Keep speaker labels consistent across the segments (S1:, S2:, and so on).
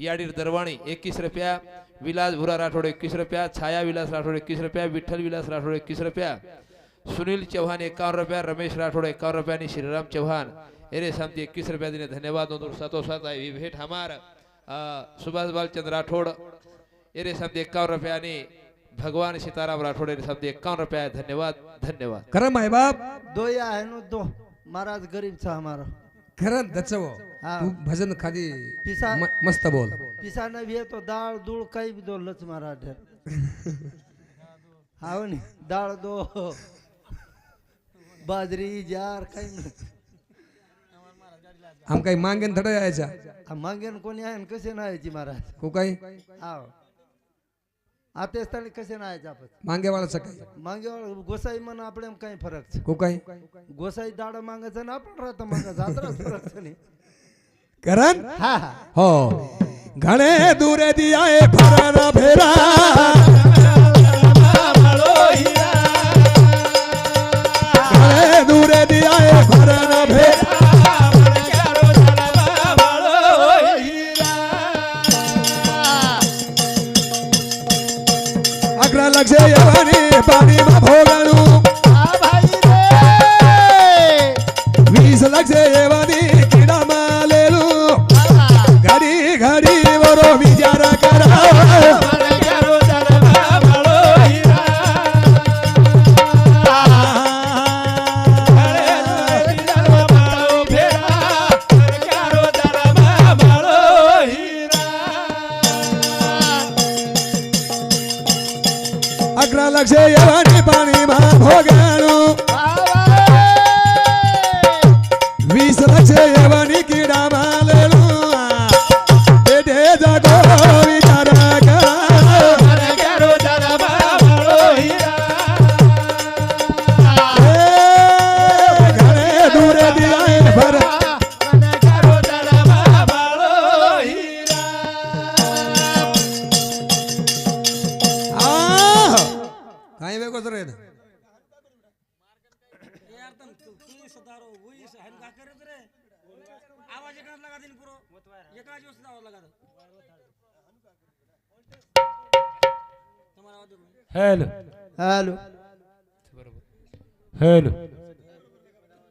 S1: याडीर दरवाणी एकवीस रुपया. विलास भुरा राठोड एकवीस रुपया. छाया विलास राठोड एकवीस रुपया. विठ्ठल विलास राठोड एकवीस रुपया. सुनील चव्हाण एकावन्न रुपया. रमेश राठोड एकावन्न रुपया. आणि श्रीराम चव्हाण एरे सामती एकवीस रुपया दिने धन्यवाद दोनों सातोसात आहे. भेट हमार. अ, सुभाष बालचंद राठोड एरे सामती एकावन्न रुपया. आणि भगवान सीताराम राठोड एरे सामती एकावन्न रुपया. धन्यवाद धन्यवाद.
S2: खरं माय बाप?
S3: दो या है नो दो. महाराज गरीब था हमारा.
S2: खरं दचव. तू भजन खाली
S3: पिसा
S2: म- मस्त बोल.
S3: पिसा न भी है तो दाल दूळ काही भी दो लच महाराज हाव नी डाळ दो बाजरी जार काही नाही.
S2: आम काही मागेन थोडं यायचा
S3: आ मागेन कोणी आहे न कसे नाहायची महाराज?
S2: को काही?
S3: हाव. आता असताना कसे नाहायचे आपण?
S2: मागे वाळाचं काही
S3: मागे गोसाई मन आपल्या काही फरक.
S2: को काही?
S3: गोसाई दाड मागायचं ना आपण राहतं मागायचं आता फरक नाही.
S2: करण?
S3: हा हा.
S2: हो. घणे दूरे दियाए फराना फेरा. घणे दूरे दियाए फराना फेरा.
S4: हॅलो.
S3: हॅलो.
S4: हॅलो.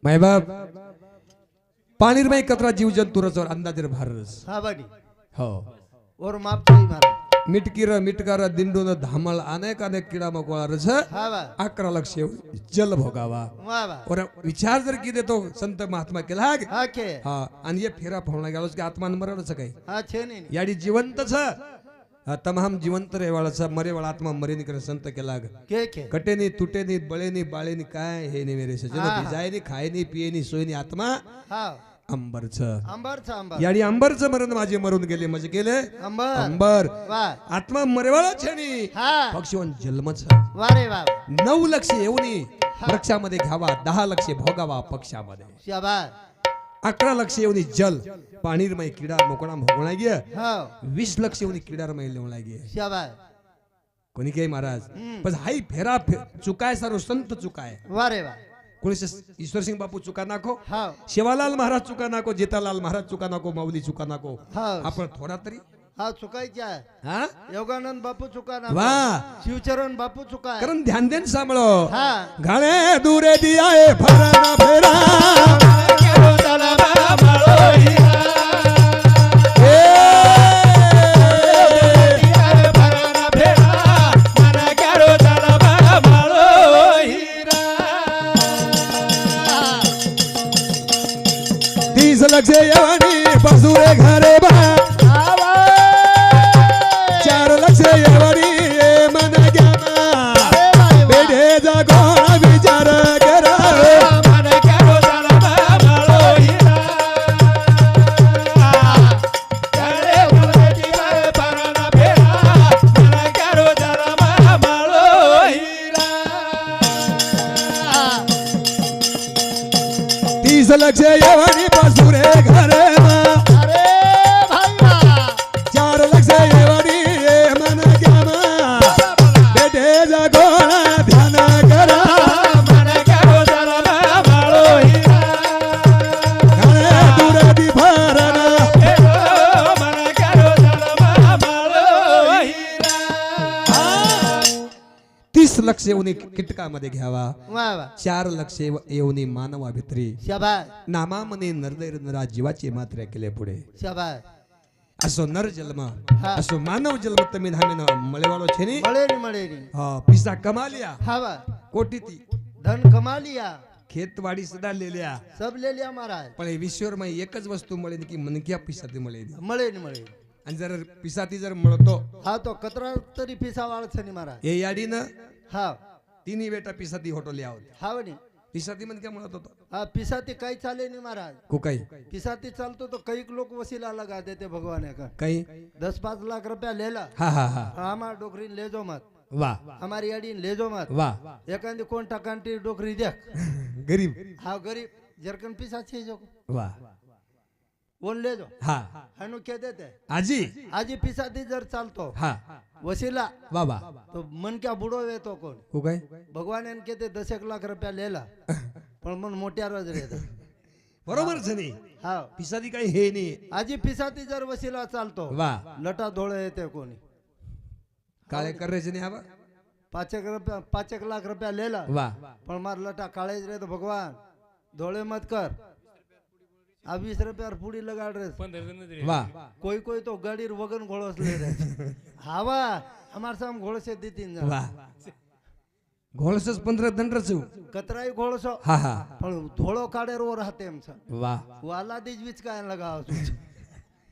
S2: माय बाप पाणीरमय कचरा जीव जंतुराचा अंदाजर भारस
S3: हा बाडी.
S2: हो.
S3: और माप
S2: मिटकीर मिटकार दिंडून धामळ अनेक अनेक किडा मकोळा रस
S3: हा
S2: अकरा लक्ष जल भोगावा. और विचार जर की देतो संत महात्मा केला हा आणि हे फेरा फोडला गेलोच की आत्मान मरणच काही? याडी जिवंतच. तमाम जिवंत रेवाळाचा मरेवाळ आत्मा मरेनी करे संत केला.
S3: के के?
S2: कटेनी तुटेनी बळेनी बाळेनी काय हे नाही मेरे सजन. भिजायनी खायनी पियेनी सोयनी आत्मा अंबरच.
S3: अंबरच अंबर.
S2: याडी अंबरचं मरण माझे मरून गेले म्हणजे गेले?
S3: अंबर.
S2: अंबर. आत्मा मरेवाळा छेनी
S3: हा.
S2: पक्षीवन जन्मच.
S3: वा रे वा
S2: नऊ लक्ष येऊनी. वृक्षामध्ये घ्यावा दहा लक्ष भोगावा पक्षामध्ये. अकरा लक्ष येऊनी जल पाणीरमय किडा मोकळा भोगणा गे.
S3: हो.
S2: वीस लक्ष येऊनी किडारमय लिवणा गे
S3: शाबास.
S2: कोणी काही महाराज. पण हाई फेरा फे- चुकाय सारो संत चुकाय.
S3: वा रे वा.
S2: कोणी ईश्वर सिंग बापू चुका नाको
S3: हो.
S2: शिवालाल महाराज चुका नाको जेतालाल महाराज चुका नाको माऊली चुका नाको
S3: हो.
S2: आपण थोडा तरी?
S3: हा चुकायच्या
S2: हा?
S3: योगानंद बापू चुका ना
S2: वा.
S3: शिवचरण बापू चुका.
S2: कारण ध्यान देन सांभळो.
S3: हा.
S2: घाणे दुरे दियाए फराना फेरा वीस लक्ष येऊन किटकामध्ये घ्यावा. चार लक्ष येऊन मानवा भित्री नामा म्हणे नरदैरा जीवाचे मात्र केले पुढे. असो नर जन्म असो मानव जन्म तुम्ही धामेन. मळेवाळो छे
S3: हा
S2: पिसा
S3: कमालिया. हवा कोटीती.
S2: धन कमालिया. खेतवाडी सदा
S3: लेल्या सब लेल्या महाराज.
S2: पण विश्वर मग एकच वस्तू मळे की
S3: मनक्या पिसाती मळे
S2: मळे मळे आणि जर पिसाती
S3: जर मळतो हा तो कचरा तरी पिसावाळच नाही महाराज. हे
S2: याडीनं हा तिन्ही बेटा पिसाती होटोली
S3: आहोत. हा
S2: नी. पिसाती मध्ये काय म्हणत
S3: होतो. पिसाती काही चाले नाही महाराज. कुकाई. पिसाती चालतो तो काही लोक वसीला लगा देते भगवान
S2: का
S3: काही? दस पाच लाख रुपया
S2: लेला. हा हा
S3: हा. डोकरी ले जो
S2: मत.
S3: वा. हमारी अडीन ले
S2: जो
S3: मत. वा. एखादी कोण टाकांटी
S2: डोकरी
S3: द्या. गरीब. हा गरीब. जरकन पिसाची
S2: जो.
S3: वा. લેજો
S2: હા
S3: હાનું કે દેતે
S2: આજી
S3: આજે પીસાથી જર ચાલતો
S2: હા
S3: વસીલા
S2: વાહ વાહ
S3: તો મન ક્યાં બુડો વેતો કોણ
S2: કુકાઈ
S3: ભગવાન એમ કે દસેક લાખ રૂપિયા લેલા પણ મન મોટિયારો જ રહેતા
S2: બરોબર છે ને
S3: હા
S2: પૈસાથી કઈ હે નહીં
S3: આજે પીસાથી જર વસીલા ચાલતો
S2: વાહ
S3: લટા ધોળે તે કોની
S2: કાળે કરે છે ને આવા
S3: પાંચેક રૂપિયા પાંચેક લાખ રૂપિયા લેલા
S2: વાહ
S3: પણ માર લટા કાળે જ રહે તો આ વીસ રૂપિયા પૂડી લગાડ રહે
S4: પંદર
S2: વાહ.
S3: કોઈ કોઈ તો ગાડી વગન ઘોળસ લઈ રહે હાવા અમાર સામે ઘોળસે દીધી
S2: વાહ. ઘોળસસ પંદર દંડ છું
S3: કતરાય ઘોળસો.
S2: હા હા.
S3: પણ ધોળો કાઢે રો રહતે એમ છે.
S2: વાહ.
S3: વાલાદી જ વિચકા લગાવ છું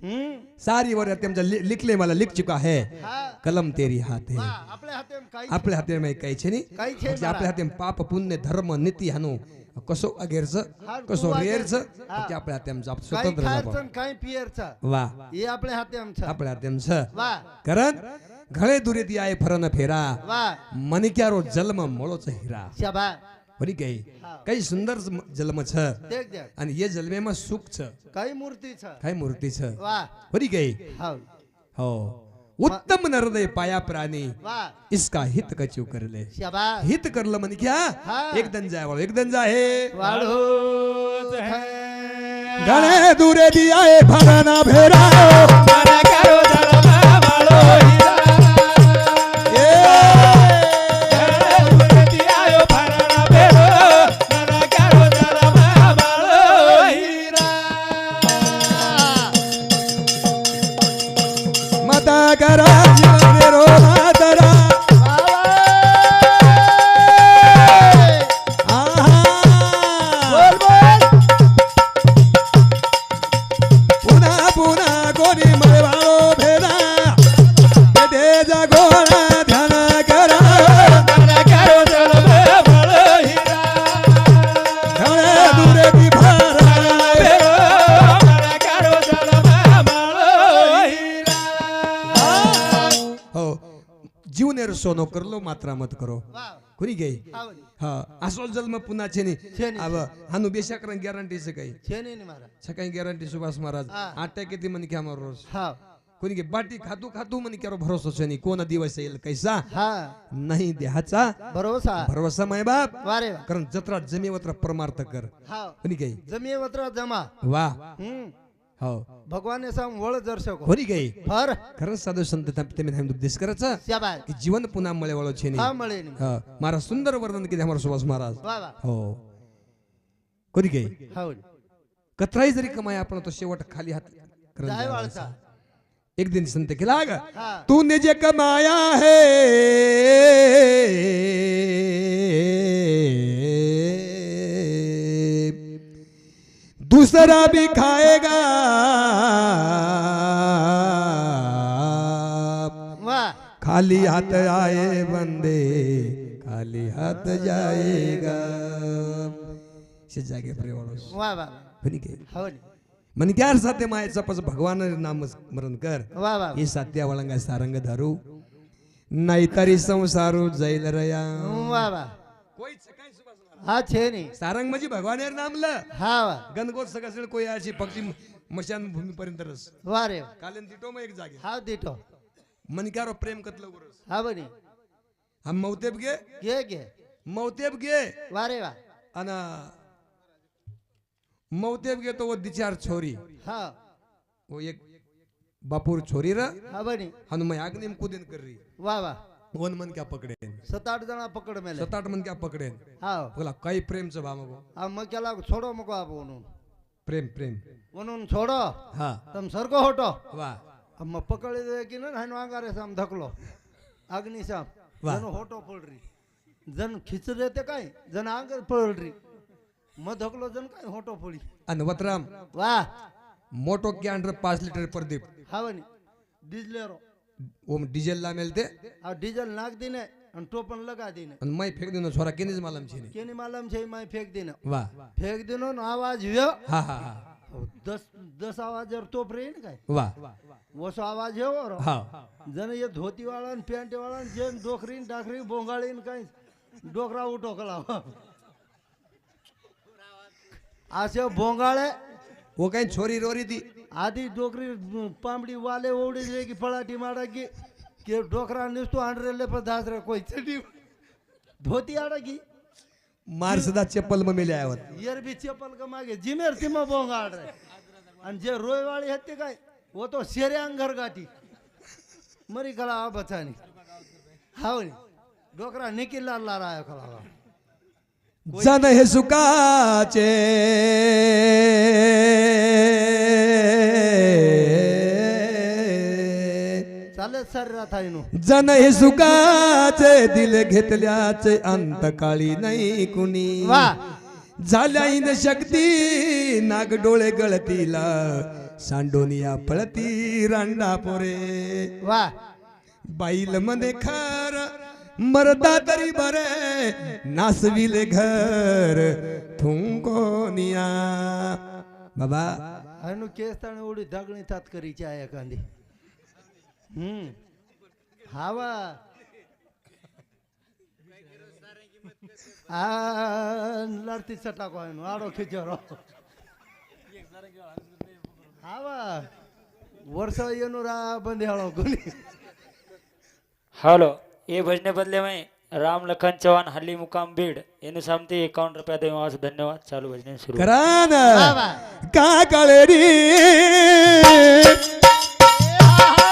S3: હમ?
S2: સારી વરે તેમ જે લિખ લે માલા લિખ ચુકા
S3: હે.
S2: કલમ તેરી
S3: હાથે. આપણે હાથે
S2: આપણે હાથે મે કહે છે ની આપણે હાથે પાપ પુણ્ય ધર્મ નીતિ હાનું કશો અગેર છે
S3: હા,
S2: કશો
S3: તું
S2: રેર છે
S3: હા.
S2: પછી આપણે હાથે એમ જાપ
S3: કાંઈ
S2: સ્વતંત્ર
S3: ખાર
S2: જાપો.
S3: છે ને કાંઈ પિયર છે
S2: વાહ
S3: એ આપણે હાથે એમ છે
S2: આપણે હાથે એમ છે
S3: વાહ
S2: કરણ ઘણે દૂરેથી આય ફરન ફેરા
S3: વાહ
S2: મને ક્યારો જન્મ મળો છે હીરા
S3: શાબા
S2: વળી ગઈ
S3: હા.
S2: કઈ સુંદર જન્મ છે
S3: દેખ દેખ
S2: અને એ જન્મેમાં સુખ છે
S3: કઈ મૂર્તિ છે
S2: કઈ મૂર્તિ છે
S3: વાહ
S2: વળી ગઈ
S3: હાવ
S2: हो उत्तम नरदय पाया प्राणी इसका हित कचू
S3: करले
S2: हित करल मन क्या एक दन जाए वाळू एक दन
S3: जाए
S2: गणे दूरे दिया भगना भेरा जीवनेर सोनो करलो मात्रा मत करो
S3: વાહ
S2: कोणी गई
S3: આવડી
S2: હા આસો જન્મ પુના છે ની
S3: છે ની.
S2: આવ હાનું બેશાકરણ ગેરંટી છે કઈ
S3: છે નહીં ને મારા
S2: છે કઈ ગેરંટી સુભાષ મહારાજ
S3: હા.
S2: આટે કેતી મને ક્યાં મારો રોજ
S3: હા
S2: कोणी के बाटी खातू खातू મને ક્યારો ભરોસો છે નહીં કોના દિવસ येईल कैसा
S3: હા
S2: નહીં देहाचा
S3: ભરોસા
S2: भरोसा माय बाप
S3: વારે વાહ
S2: कारण जत्रा जमीवत्र परमार्थ कर
S3: હા
S2: कोणी गई
S3: જમીએ વતરા જમા
S2: हो. भगवान ऐसा
S3: वळ
S2: खरंच साधू संत उपदेश करायचा जीवन पुन्हा
S3: मळे
S2: वळो छे महाराज सुंदर वर्णन केले सुभाष महाराज. हो. कधी गई. कत्राही जरी कमाय आपण तो शेवट खाली हात एक दिन संत केला ग. तूने जे कमाया है दूसरा भी खाएगा खाली हाथ आए बंदे खाली हाथ जाएगा जागे
S3: प्रेवाळो
S2: म्हणे त्या पास भगवान नाम स्मरण कर. हे सात्या वळंगा सारंग धरू. नाहीतरी संसारू जाईल रया.
S3: कोई
S2: सारंग म्हणजे भगवान नामलं.
S3: हा
S2: गणगोत सगळं कोयाची पक्षी मशान भूमी पर्यंत एक जागे.
S3: हा दिटो
S2: मनकारो प्रेम कतल हा
S3: बरी
S2: हा मौतेब गे?
S3: गे गे.
S2: मौतेब गे?
S3: वारे वा.
S2: अन मौतेब गे तो दिचार छोरी.
S3: हा.
S2: वो एक बापूर छोरी रा.
S3: हा बनी
S2: हनुमय अग्निम कुदिन कर रही
S3: वा वा.
S2: वन मन क्या पकडे
S3: सत आठ जणा पकड मेले।
S2: सत आठ मन क्या पकड़े
S3: हा।
S2: बोला काही च बा मग
S3: आ मग केला छोडो मग आप म्हणून
S2: प्रेम प्रेम।
S3: म्हणून छोडो।
S2: हा।
S3: तम सरको होटो।
S2: वा
S3: मग पकडले की नाही हान वांगारे साम धकलो।
S2: अग्नि
S3: साम जण होटो पडरी जण खिच देते काय जण आंगर पळरी मग धकलो जण काय होटो पळी
S2: आणि वतराम।
S3: वा
S2: मोटो कॅन्डर पाच लिटर प्रदीप?
S3: हा डिजलेरो
S2: ओम डिझेल लामेल ते
S3: આ ડીઝલ નાખ દીને અને ટોપન લગા દીને
S2: आणि मै फेक देणं छोरा केनीच मालम છે નહીં.
S3: કેની માલમ છે એમાં ફેંક દીને
S2: वा
S3: ફેંક દીનો ને આવાજ વ્યો
S2: हा हा हा
S3: દસ દસ આવાજ તોપ રહી ને કાંઈ
S2: वा
S3: ઓછો આવાજ એવો રો
S2: हा
S3: જને એ ધોતી વાળા ને પેન્ટ વાળા ને જેમ ડોકરી ને ડાકરી બોંગાળી ને કઈ ડોકરા ઉઠો કલાવ આ છે ભોંગાળે
S2: वो काही छोरी रोरी ती
S3: आधी डोकरी पांबडी वाले ओवडी जे की फळाटी माडा की के डोकरा निसतो आंड्रेले दास रे कोई चडी धोती आडा की
S2: मार सुद्धा चप्पल मग मिले आवत
S3: येर भी चप्पल का मागे? जिमेर सिमा बोंग आडरे. आणि जे रोयवाळी वाली ते काय? वो तो शेरे अंगर गाठी. मरी कला बचानी हाव डोकरा निकील लाला आयो कला
S2: जन हे सुकाचे. जन हे सुखाचे दिल घेतल्याचे अंतकाळी नाही कुणी. झाल्या शक्ती नाग डोळे गळतीला सांडोनिया पळती रांडा पोरे
S3: वा.
S2: बाईल मध्ये खर मरदा तरी बरे नासविले घर थुंकोनिया. बाबा.
S3: अनु केस ताण एवढी दगणी तात करीची आहे एखादी. हम्म. हवा. लढतीचा टाको आहे आडो खिचर. हवा. वर्ष येणू रा बंदे हळो
S4: गुनी हॅलो ये भजने बदले में राम लखन चौहान हल्ली मुकाम बीड. पे आते हैं वहाँ से धन्यवाद. चालू भजने शुरू
S2: कराना कहाँ कलेरी कळे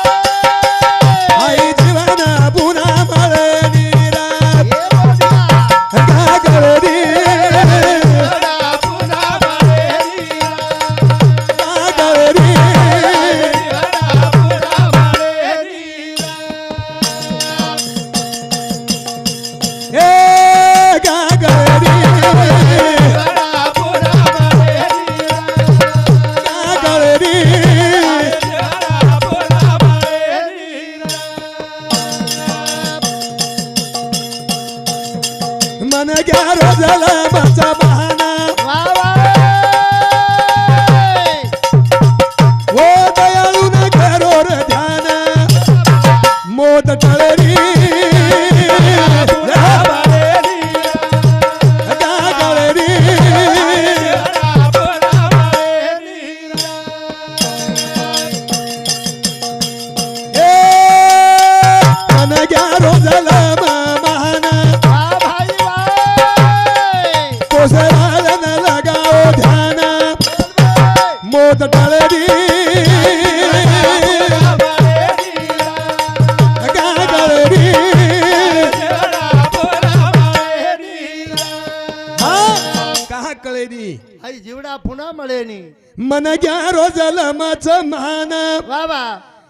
S2: ಕಳೆದಿ ಐ ಜೀವಡ ಪುನಃ ಮಳೆನಿ ಮನಗೆ ರೋಜಲ ಮಚ ಮಾನ ಬಾಬಾ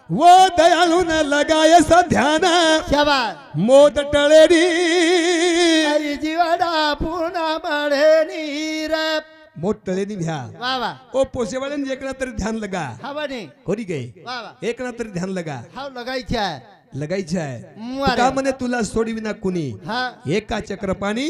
S2: ಓ ದಯಾಳುನ ಲಗಾಯ ಸಧ್ಯಾನ ಮೋದ ಟಳೆಡಿ ಐ ಜೀವಡ ಪುನಃ ಮಳೆನಿ ರಪ್ಪ मोठ तळे घ्या ओ पोसेवाळ्यांनी एक तरी ध्यान लगा. होरी गे. एक तरी ध्यान लगा.
S3: लगायची आहे
S2: लगायची आहे का म्हणे तुला सोडविना कुणी? एका चक्रपाणी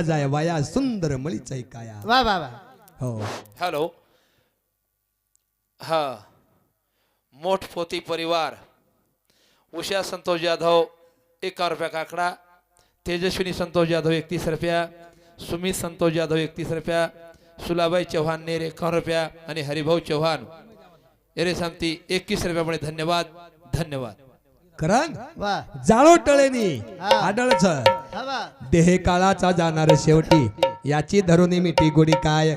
S2: जाय वाया सुंदर मळीचा काया.
S3: वा वा वा.
S2: हो.
S1: हॅलो हा. मोठ पोती परिवार. उषा संतोष जाधव एका रुपया काकडा. तेजस्विनी संतोष जाधव एकतीस रुपया. सुमित संतोष जाधव एकतीस रुपया. सुलाबाई चव्हाण नेर एकावन्न रुपया. आणि हरिभाऊ चव्हाण एरे सांगती एकवीस रुपयामुळे धन्यवाद धन्यवाद.
S2: करंग?
S3: वा.
S2: जाळो टळेनी. आढळच
S3: वा.
S2: देहे काळाचा जाणार शेवटी. याची धरुनी मिठी गोडी काय?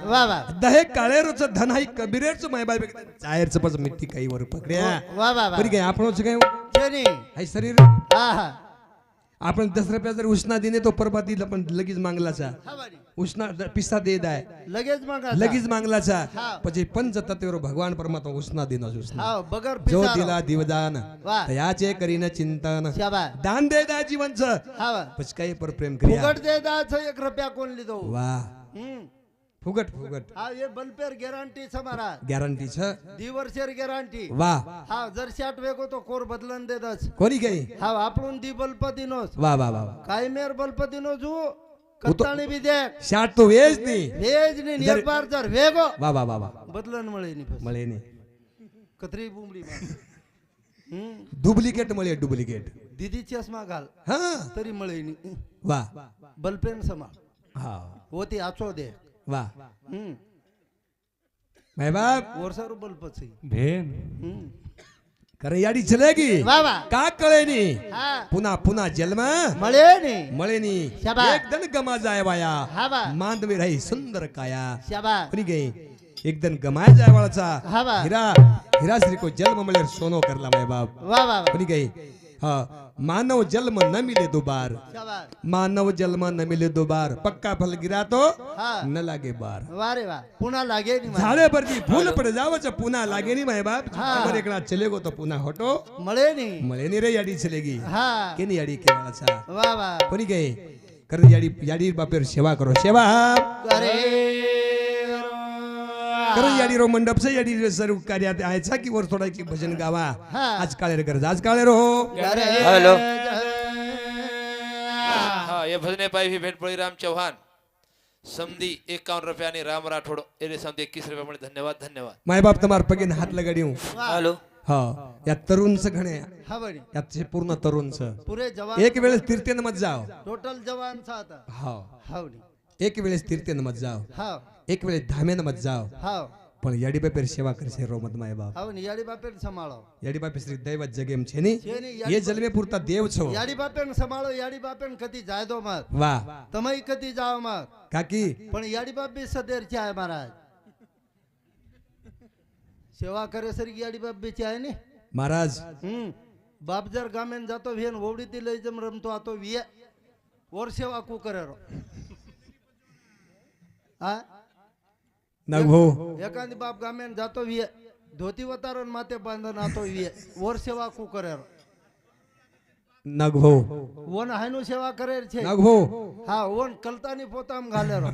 S2: दहे काळेरच धन हाई कबिरेरच मायबाई जायरच पच मिठी काही वर पकड्या बरी काय शरीर? आपण दस रुपया जर उष्णा देणे तो परबा दिला पण लगेच मांगलाचा. उष्णा पिस्ता दे दाय
S3: लगेच
S2: लगेच मांगलाचा. पचे पंच तत्वेवर भगवान परमात्मा उष्णा देना उष्णा.
S3: बगर
S2: जो दिला दिवदान याचे करीन चिंतन. दान दे दा जीवनच. पच काही पर प्रेम
S3: करी दे दा एक रुपया कोण लिहितो?
S2: वा. फुगट फुगट.
S3: हा ये बलपेर गॅरंटी छ मारा
S2: गॅरंटी छ?
S3: दिवर्षेर गॅरंटी
S2: वा
S3: हा जर शाट वेगो तो कोर बदलन दे दस
S2: कोणी काही?
S3: हा आपण दी बल्प दिनोस
S2: वा वा वा.
S3: काय मेर बल्प दिनो जू कत्ताणी बी दे.
S2: शाट तो वेज नाही
S3: वेज नी बार जर वेगो
S2: वा वा वा वा
S3: बदलन मळे नी
S2: मळे नाही
S3: कतरी बुमडी
S2: डुप्लिकेट मळे डुप्लिकेट
S3: दीदी चष्मा घाल.
S2: हा.
S3: तरी मळे नी
S2: वा
S3: बलपेन समाळ
S2: हा.
S3: होती आचो दे.
S2: वा. माय बाप.
S3: वर्षारू बल्पच
S2: भेम
S3: हम्म.
S2: करे याडी चलेगी.
S3: वा वा.
S2: का कळेनी?
S3: हा.
S2: पुन्हा पुन्हा जन्म.
S3: मळे नी
S2: मळेनी.
S3: शाबा.
S2: एकदन गमा जाय वाया.
S3: हा वा.
S2: मांदवी राही सुंदर काया.
S3: शाबा
S2: कोणी गे? एकदन गमाय जाय वाळाचा.
S3: हा वा.
S2: हिरा हिरा श्री को जन्म मिळे सोनो करला माय बाप.
S3: वा वा वा.
S2: कोणी गे? हा. मानव जन्म न मिले दुबार। मानव जन्म न मिले दुबार। पक्का फल गिरा तो न लागे बार।
S3: वा रे वा पुन्हा लागे नी मला.
S2: झाडे परती फूल पड जावच पुन्हा लागे नी माय बाप. अमर एकला चले गो तो पुन्हा हटो।
S3: मळे नी।
S2: मळे नी रे याडी चलेगी।
S3: हा।
S2: केनी याडी केवाळाचा।
S3: वा वा।
S2: कोणी गे कर याडी याडी बापेर सेवा करो। सेवा।
S3: अरे
S2: कर याडी रो मंडप से याडी सर्व कार्यात आयचा की वर थोडाची भजन गावा.
S3: हा.
S2: आज काळे रे कर आज काळे रो
S3: अरे
S4: हॅलो.
S1: हा ये भजने पाई भी भेट पड़ी राम चौहान समधी एकावन्न रुपया आणि राम राठोड एरे समधी एकवीस रुपयामुळे धन्यवाद धन्यवाद.
S2: माय बाप तुम्हार पगीन हात लगाडी हूं
S4: हॅलो.
S2: हा या तरुणच घणे.
S3: हा बडी
S2: यात से पूर्ण तरुणच.
S3: पुरे जवान
S2: एक वेळेस तीर्थेन मत जाव
S3: टोटल जवान सा आता.
S2: हा.
S3: हावडी.
S2: એક વેળે તીર્થે મત
S3: જાઓ.
S2: હા એક વેળે ધામે મત
S3: જાઓ.
S2: હા પણ યાડી બાપેર સેવા કરશે રોમતમાં એ બાપ.
S3: હવે યાડી બાપેર સંભાળો.
S2: યાડી બાપે શ્રી દૈવત જગે એમ
S3: છે ની?
S2: એ જલમે પૂરતા દેવ છો.
S3: યાડી બાપેર સંભાળો યાડી બાપેર કદી જાયદો માર.
S2: વાહ.
S3: તમે કદી જાવ માર.
S2: કાકી.
S3: પણ યાડી બાપ બી સદેર છે મહારાજ. સેવા કરે સરી યાડી બાપ બી છે ને?
S2: મહારાજ.
S3: હમ. બાપજર ગામે જતો વેન ઓવડીથી લઈ જમ રમતો આતો વિયે ઓર સેવા કુ કરેરો રો હા
S2: નાગભો
S3: એકાંદી બાપ ગામે ને જાતો વીએ ધોતી વતારો ને માથે બાંધન આતો વીએ ઓર સેવા કુ કરે રો
S2: નાગભો
S3: ઓન હાયનું સેવા કરે છે
S2: નાગભો
S3: હા ઓન કલતાની પોતામ ઘાલેરો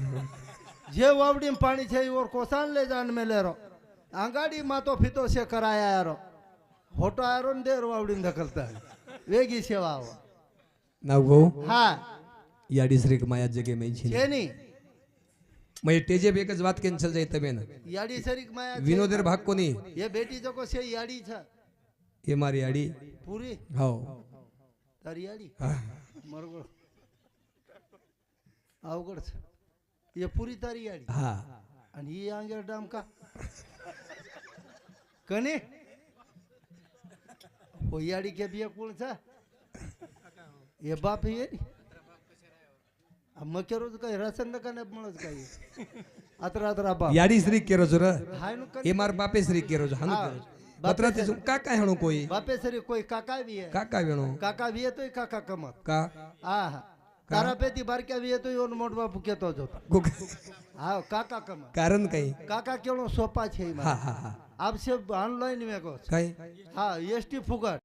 S3: જે વાવડી પાણી છે એ ઓર કોસાન લે જાન મે લેરો આંગાડી માં તો ફીતો છે કરાયા યારો હોટો આરો ને દેર વાવડી ધકલતા વેગી સેવા આવો
S2: નાગભો
S3: હા
S2: યાડી શ્રી માયા જગે મેં છે
S3: છે ની
S2: म्हणजे टेजे एकच बात कॅन्सल जाई तमेन याडी सरीक
S3: माया विनोदेर भाग कोणी?
S2: ये बेटी जो
S3: कोसे याडी छ. ये मारी याडी.
S2: पूरी? हो. तारी
S3: याडी.
S2: मरगो
S3: अवघड छ.
S2: ये
S3: पूरी तारी याडी. हा. आणि ये आंगेर
S2: डाम
S3: का? कने? हो याडी के बिया कुल छ ये बाप ही એ બાપ એ ની આ મકેરો જ કઈ રાશન દકાને મળે જ કઈ અતરા અતરા બાપ
S2: યાડી શ્રી કેરો છો રે
S3: હાયનું
S2: એ
S3: કને
S2: માર બાપે શ્રી કેરો છો હાનું
S3: હા.
S2: કેરો છો બત્રાથી શું કાકા હેણો કોઈ
S3: બાપે સરી કોઈ કાકા વીએ
S2: કાકા વેણો
S3: કાકા વીએ તોય કાકા કમત
S2: કા
S3: આ હા તારા પેતી બારક્યા વીએ તોય ઓન મોટ બાપુ કેતો જો
S2: કોક
S3: હા કાકા કમા
S2: કારણ કઈ
S3: કાકા કેળો સોપા છે એમાં
S2: હા હા હા
S3: આપશે ઓનલાઈન મેકો
S2: કઈ
S3: હા એસટી ફુગાટ